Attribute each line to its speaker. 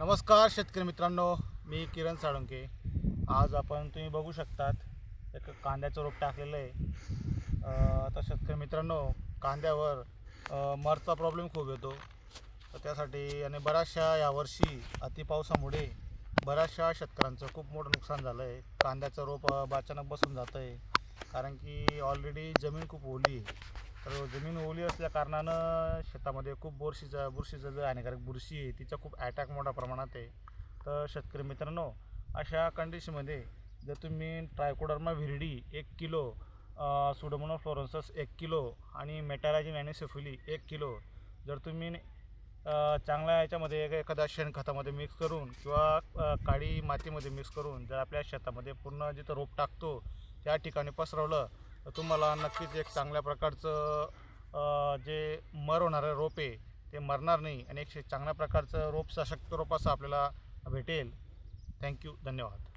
Speaker 1: नमस्कार शेतकरी मित्रांनो मी किरण साळुंके. आज आपण तुम्ही बघू शकतात एक कांद्याचं रोप टाकलेलं आहे. आता शेतकरी मित्रांनो कांद्यावर मरचा प्रॉब्लेम खूप येतो. तर त्यासाठी आणि बऱ्याचशा यावर्षी अतिपावसामुळे बऱ्याचशा शेतकऱ्यांचं खूप मोठं नुकसान झालं आहे कांद्याचं रोप अचानक बसून जातं आहे कारण की ऑलरेडी जमीन खूप ओली आहे. तर जमीन ओली असल्या कारणानं शेतामध्ये खूप बुरशीचा बुरशीचं जो हानिकारक बुरशी आहे तिचा खूप अटॅक मोठ्या प्रमाणात आहे. तर शेतकरी मित्रांनो अशा कंडिशनमध्ये जर तुम्ही ट्रायकोडर्मा व्हिरडी एक किलो सुडोमोनो फ्लोरोन्सस एक किलो आणि मेटाराजिन ॲनिसेफिली एक किलो जर तुम्ही चांगल्या याच्यामध्ये एक- एखाद्या शेणखतामध्ये मिक्स करून किंवा काळी मातीमध्ये मिक्स करून जर आपल्या शेतामध्ये पूर्ण जिथं रोप टाकतो त्या ठिकाणी पसरवलं तुम्हाला नक्कीच एक चांगल्या प्रकारचं जे मर होणारं रोप आहे ते मरणार नाही आणि एक चांगल्या प्रकारचं रोप सशक्त रोप असं आपल्याला भेटेल. थँक्यू धन्यवाद.